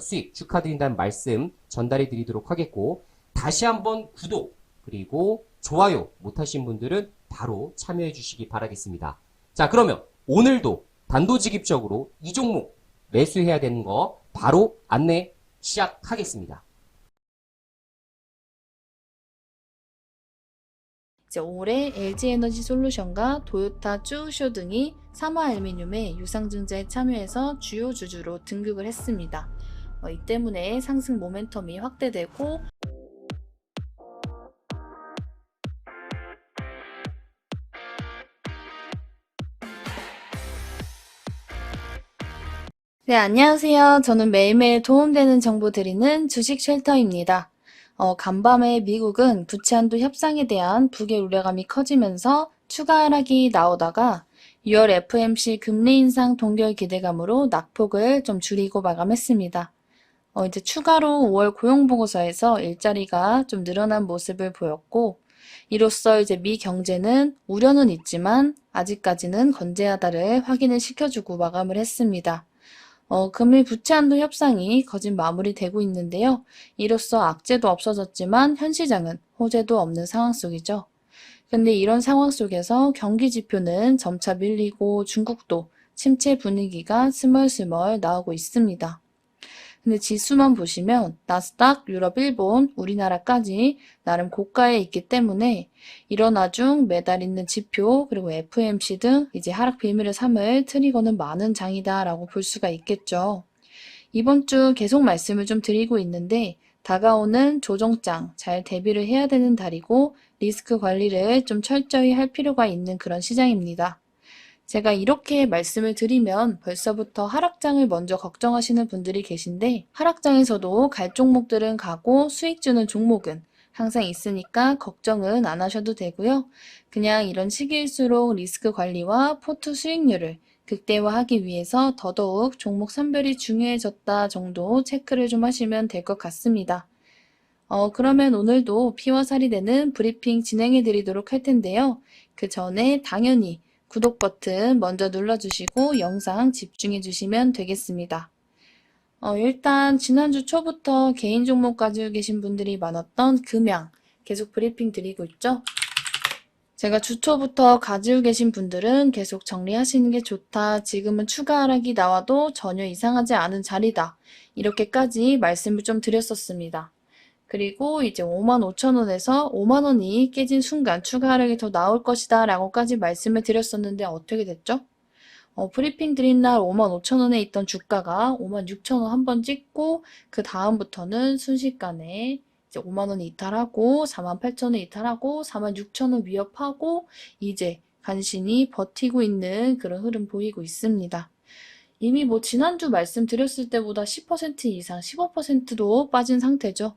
수익 축하드린다는 말씀 전달해 드리도록 하겠고 다시 한번 구독 그리고 좋아요 못하신 분들은 바로 참여해 주시기 바라겠습니다. 자 그러면 오늘도 단도직입적으로 이 종목 매수해야 되는 거 바로 안내 시작하겠습니다. 이제 올해 LG에너지 솔루션과 도요타 쭈쇼 등이 삼화알미늄의 유상증자에 참여해서 주요 주주로 등극을 했습니다. 어, 이 때문에 상승 모멘텀이 확대되고 네, 안녕하세요. 저는 매일매일 도움되는 정보 드리는 주식 쉘터입니다. 어, 간밤에 미국은 부채 한도 협상에 대한 북의 우려감이 커지면서 추가 하락이 나오다가 6월 FMC 금리 인상 동결 기대감으로 낙폭을 좀 줄이고 마감했습니다. 어, 이제 추가로 5월 고용보고서에서 일자리가 좀 늘어난 모습을 보였고, 이로써 이제 미 경제는 우려는 있지만 아직까지는 건재하다를 확인을 시켜주고 마감을 했습니다. 어, 금일 부채 한도 협상이 거진 마무리되고 있는데요. 이로써 악재도 없어졌지만 현 시장은 호재도 없는 상황 속이죠. 근데 이런 상황 속에서 경기 지표는 점차 밀리고 중국도 침체 분위기가 스멀스멀 나오고 있습니다. 근데 지수만 보시면 나스닥, 유럽, 일본, 우리나라까지 나름 고가에 있기 때문에 일어나 중 매달 있는 지표 그리고 FMC 등 이제 하락 비밀을 삼을 트리거는 많은 장이다라고 볼 수가 있겠죠. 이번 주 계속 말씀을 좀 드리고 있는데 다가오는 조정장 잘 대비를 해야 되는 달이고 리스크 관리를 좀 철저히 할 필요가 있는 그런 시장입니다. 제가 이렇게 말씀을 드리면 벌써부터 하락장을 먼저 걱정하시는 분들이 계신데 하락장에서도 갈 종목들은 가고 수익 주는 종목은 항상 있으니까 걱정은 안 하셔도 되고요. 그냥 이런 시기일수록 리스크 관리와 포트 수익률을 극대화하기 위해서 더더욱 종목 선별이 중요해졌다 정도 체크를 좀 하시면 될 것 같습니다. 어, 그러면 오늘도 피와 살이 되는 브리핑 진행해 드리도록 할 텐데요. 그 전에 당연히 구독 버튼 먼저 눌러주시고 영상 집중해 주시면 되겠습니다. 어, 일단 지난주 초부터 개인 종목 가지고 계신 분들이 많았던 금양 계속 브리핑 드리고 있죠. 제가 주초부터 가지고 계신 분들은 계속 정리하시는 게 좋다. 지금은 추가 하락이 나와도 전혀 이상하지 않은 자리다. 이렇게까지 말씀을 좀 드렸었습니다. 그리고 이제 55,000원에서 5만 원이 깨진 순간 추가 하락이 더 나올 것이다 라고까지 말씀을 드렸었는데 어떻게 됐죠? 어, 브리핑 드린 날 55,000원에 있던 주가가 56,000원 한 번 찍고 그 다음부터는 순식간에 이제 5만 원 이탈하고 48,000원 이탈하고 46,000원 위협하고 이제 간신히 버티고 있는 그런 흐름 보이고 있습니다. 이미 뭐 지난주 말씀드렸을 때보다 10% 이상, 15%도 빠진 상태죠.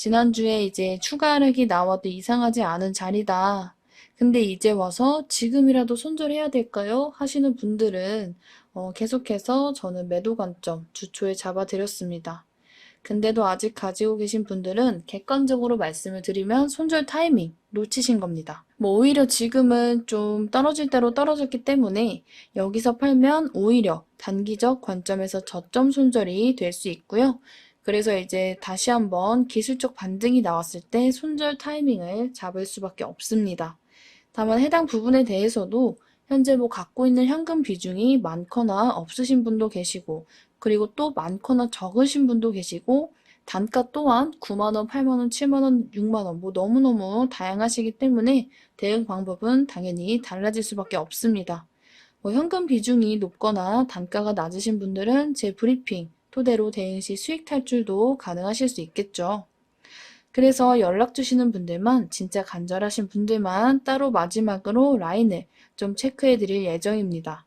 지난주에 이제 추가 하락이 나와도 이상하지 않은 자리다. 근데 이제 와서 지금이라도 손절해야 될까요? 하시는 분들은 어, 계속해서 저는 매도 관점 주초에 잡아드렸습니다. 근데도 아직 가지고 계신 분들은 객관적으로 말씀을 드리면 손절 타이밍 놓치신 겁니다. 뭐 오히려 지금은 좀 떨어질 대로 떨어졌기 때문에 여기서 팔면 오히려 단기적 관점에서 저점 손절이 될 수 있고요. 그래서 이제 다시 한번 기술적 반등이 나왔을 때 손절 타이밍을 잡을 수밖에 없습니다. 다만 해당 부분에 대해서도 현재 뭐 갖고 있는 현금 비중이 많거나 없으신 분도 계시고 그리고 또 많거나 적으신 분도 계시고 단가 또한 9만원, 8만원, 7만원, 6만원 뭐 너무너무 다양하시기 때문에 대응 방법은 당연히 달라질 수밖에 없습니다. 뭐 현금 비중이 높거나 단가가 낮으신 분들은 제 브리핑 토대로 대응 시 수익 탈출도 가능하실 수 있겠죠. 그래서 연락 주시는 분들만 진짜 간절하신 분들만 따로 마지막으로 라인을 좀 체크해 드릴 예정입니다.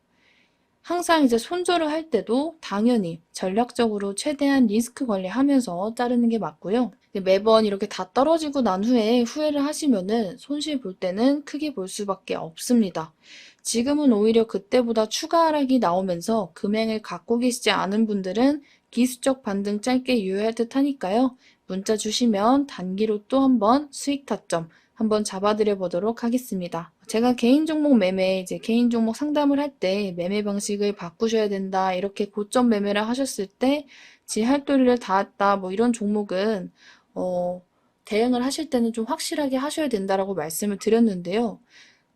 항상 이제 손절을 할 때도 당연히 전략적으로 최대한 리스크 관리하면서 자르는 게 맞고요. 매번 이렇게 다 떨어지고 난 후에 후회를 하시면은 손실 볼 때는 크게 볼 수밖에 없습니다. 지금은 오히려 그때보다 추가 하락이 나오면서 금액을 갖고 계시지 않은 분들은 기술적 반등 짧게 유효할 듯 하니까요. 문자 주시면 단기로 또 한번 수익 타점 한번 잡아드려 보도록 하겠습니다. 제가 개인 종목 매매, 이제 개인 종목 상담을 할 때 매매 방식을 바꾸셔야 된다, 이렇게 고점 매매를 하셨을 때, 지 할도리를 닿았다, 뭐 이런 종목은, 어, 대응을 하실 때는 좀 확실하게 하셔야 된다라고 말씀을 드렸는데요.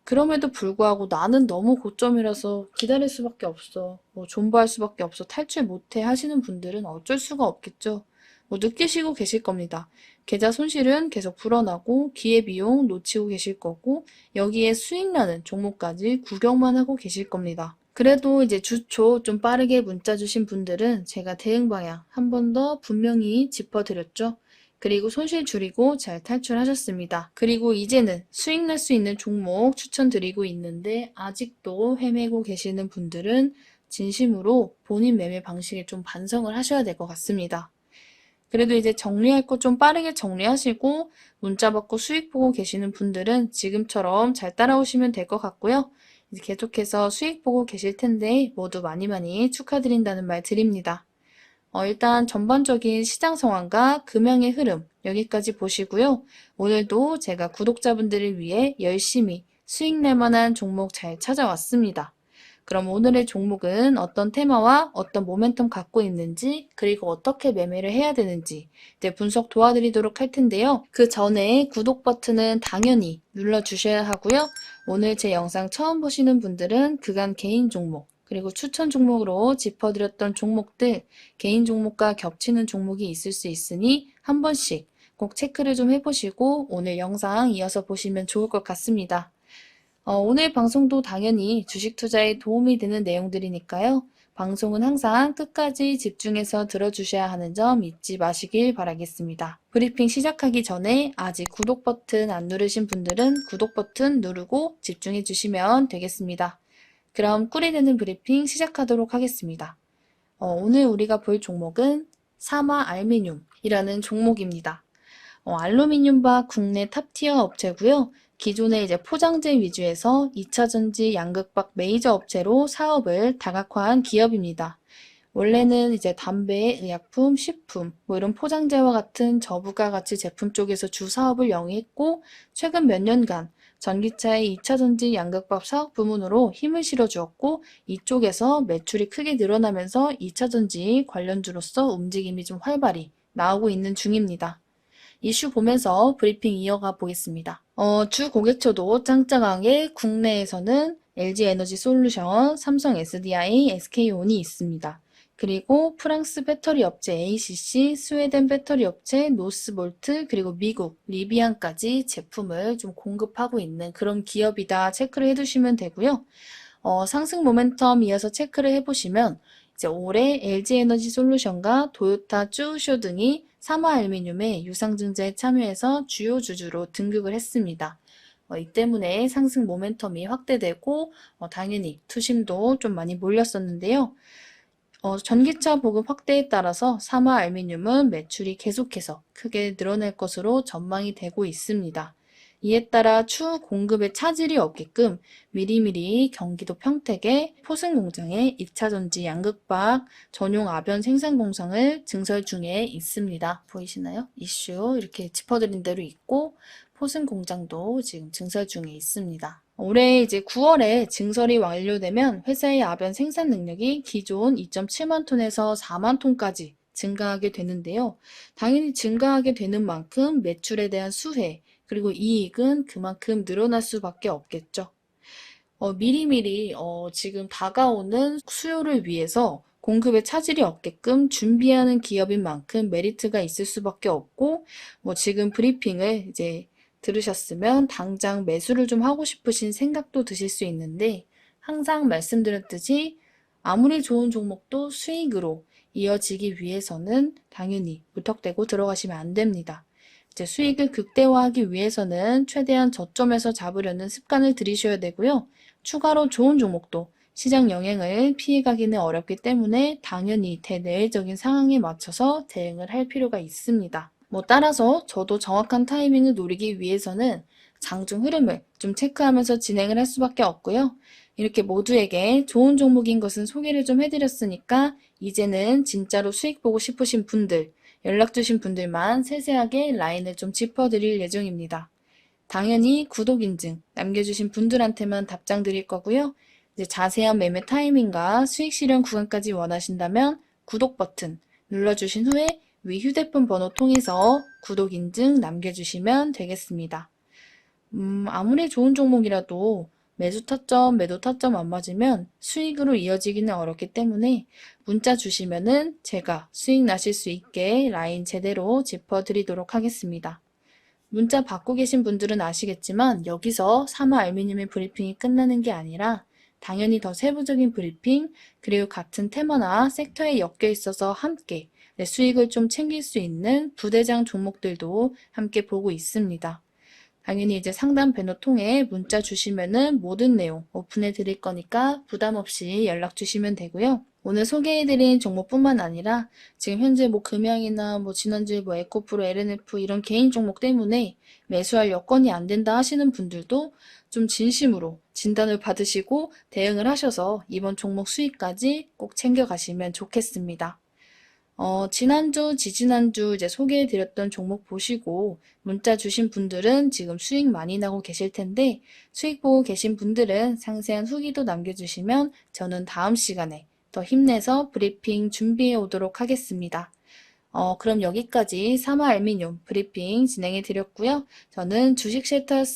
그럼에도 불구하고 나는 너무 고점이라서 기다릴 수밖에 없어. 뭐 존버할 수밖에 없어. 탈출 못해 하시는 분들은 어쩔 수가 없겠죠. 뭐 느끼시고 계실 겁니다. 계좌 손실은 계속 불어나고 기회비용 놓치고 계실 거고 여기에 수익 나는 종목까지 구경만 하고 계실 겁니다. 그래도 이제 주초 좀 빠르게 문자 주신 분들은 제가 대응 방향 한 번 더 분명히 짚어드렸죠. 그리고 손실 줄이고 잘 탈출하셨습니다. 그리고 이제는 수익 날 수 있는 종목 추천드리고 있는데 아직도 헤매고 계시는 분들은 진심으로 본인 매매 방식에 좀 반성을 하셔야 될 것 같습니다. 그래도 이제 정리할 거좀 빠르게 정리하시고 문자 받고 수익 보고 계시는 분들은 지금처럼 잘 따라오시면 될 것 같고요. 계속해서 수익 보고 계실 텐데 모두 많이 많이 축하드린다는 말 드립니다. 어, 일단 전반적인 시장 상황과 금양의 흐름 여기까지 보시고요. 오늘도 제가 구독자분들을 위해 열심히 수익 낼 만한 종목 잘 찾아왔습니다. 그럼 오늘의 종목은 어떤 테마와 어떤 모멘텀 갖고 있는지, 그리고 어떻게 매매를 해야 되는지 이제 분석 도와드리도록 할 텐데요. 그 전에 구독 버튼은 당연히 눌러주셔야 하고요. 오늘 제 영상 처음 보시는 분들은 그간 개인 종목, 그리고 추천 종목으로 짚어드렸던 종목들, 개인 종목과 겹치는 종목이 있을 수 있으니 한 번씩 꼭 체크를 좀 해보시고 오늘 영상 이어서 보시면 좋을 것 같습니다. 어, 오늘 방송도 당연히 주식 투자에 도움이 되는 내용들이니까요. 방송은 항상 끝까지 집중해서 들어주셔야 하는 점 잊지 마시길 바라겠습니다. 브리핑 시작하기 전에 아직 구독 버튼 안 누르신 분들은 구독 버튼 누르고 집중해 주시면 되겠습니다. 그럼 꿀이 되는 브리핑 시작하도록 하겠습니다. 어, 오늘 우리가 볼 종목은 사마 알미늄이라는 종목입니다. 어, 알루미늄바 국내 탑티어 업체고요. 기존의 이제 포장재 위주에서 2차전지 양극박 메이저 업체로 사업을 다각화한 기업입니다. 원래는 이제 담배, 의약품, 식품, 뭐 이런 포장재와 같은 저부가 가치 제품 쪽에서 주 사업을 영위했고, 최근 몇 년간 전기차의 2차 전지 양극박 사업 부문으로 힘을 실어주었고, 이쪽에서 매출이 크게 늘어나면서 2차 전지 관련주로서 움직임이 좀 활발히 나오고 있는 중입니다. 이슈 보면서 브리핑 이어가 보겠습니다. 어, 주 고객처도 짱짱하게 국내에서는 LG 에너지 솔루션, 삼성 SDI, SK온이 있습니다. 그리고 프랑스 배터리 업체 ACC, 스웨덴 배터리 업체 노스볼트, 그리고 미국 리비안까지 제품을 좀 공급하고 있는 그런 기업이다 체크를 해두시면 되고요. 어, 상승 모멘텀 이어서 체크를 해보시면 이제 올해 LG 에너지 솔루션과 도요타 쭈쇼 등이 사마알미늄의 유상증자에 참여해서 주요 주주로 등극을 했습니다. 어, 이 때문에 상승 모멘텀이 확대되고 어, 당연히 투심도 좀 많이 몰렸었는데요. 어, 전기차 보급 확대에 따라서 사마알미늄은 매출이 계속해서 크게 늘어날 것으로 전망이 되고 있습니다. 이에 따라 추후 공급에 차질이 없게끔 미리미리 경기도 평택의 포승 공장에 2차 전지 양극박 전용 아변 생산 공장을 증설 중에 있습니다. 보이시나요? 이슈 이렇게 짚어드린 대로 있고 포승 공장도 지금 증설 중에 있습니다. 올해 이제 9월에 증설이 완료되면 회사의 아변 생산 능력이 기존 2.7만 톤에서 4만 톤까지 증가하게 되는데요. 당연히 증가하게 되는 만큼 매출에 대한 수혜, 그리고 이익은 그만큼 늘어날 수밖에 없겠죠. 어, 미리미리 어, 지금 다가오는 수요를 위해서 공급에 차질이 없게끔 준비하는 기업인 만큼 메리트가 있을 수밖에 없고, 뭐 지금 브리핑을 이제 들으셨으면 당장 매수를 좀 하고 싶으신 생각도 드실 수 있는데, 항상 말씀드렸듯이 아무리 좋은 종목도 수익으로 이어지기 위해서는 당연히 무턱대고 들어가시면 안 됩니다. 이제 수익을 극대화하기 위해서는 최대한 저점에서 잡으려는 습관을 들이셔야 되고요. 추가로 좋은 종목도 시장 영향을 피해가기는 어렵기 때문에 당연히 대내외적인 상황에 맞춰서 대응을 할 필요가 있습니다. 뭐 따라서 저도 정확한 타이밍을 노리기 위해서는 장중 흐름을 좀 체크하면서 진행을 할 수밖에 없고요. 이렇게 모두에게 좋은 종목인 것은 소개를 좀 해드렸으니까 이제는 진짜로 수익 보고 싶으신 분들, 연락 주신 분들만 세세하게 라인을 좀 짚어드릴 예정입니다. 당연히 구독 인증 남겨주신 분들한테만 답장 드릴 거고요. 이제 자세한 매매 타이밍과 수익 실현 구간까지 원하신다면 구독 버튼 눌러주신 후에 위 휴대폰 번호 통해서 구독 인증 남겨주시면 되겠습니다. 음, 아무리 좋은 종목이라도 매수 타점, 매도 타점 안 맞으면 수익으로 이어지기는 어렵기 때문에 문자 주시면은 제가 수익 나실 수 있게 라인 제대로 짚어드리도록 하겠습니다. 문자 받고 계신 분들은 아시겠지만 여기서 사마 알미늄의 브리핑이 끝나는 게 아니라 당연히 더 세부적인 브리핑, 그리고 같은 테마나 섹터에 엮여 있어서 함께 내 수익을 좀 챙길 수 있는 부대장 종목들도 함께 보고 있습니다. 당연히 이제 상담 번호 통해 문자 주시면은 모든 내용 오픈해 드릴 거니까 부담 없이 연락 주시면 되고요. 오늘 소개해드린 종목뿐만 아니라 지금 현재 뭐 금양이나 뭐 지난주에 뭐 에코프로, LNF 이런 개인 종목 때문에 매수할 여건이 안 된다 하시는 분들도 좀 진심으로 진단을 받으시고 대응을 하셔서 이번 종목 수익까지 꼭 챙겨가시면 좋겠습니다. 어, 지난주, 지지난주 이제 소개해드렸던 종목 보시고 문자 주신 분들은 지금 수익 많이 나고 계실 텐데 수익 보고 계신 분들은 상세한 후기도 남겨주시면 저는 다음 시간에 더 힘내서 브리핑 준비해 오도록 하겠습니다. 어, 그럼 여기까지 사마 알미늄 브리핑 진행해 드렸고요. 저는 주식 쉘터였습니다.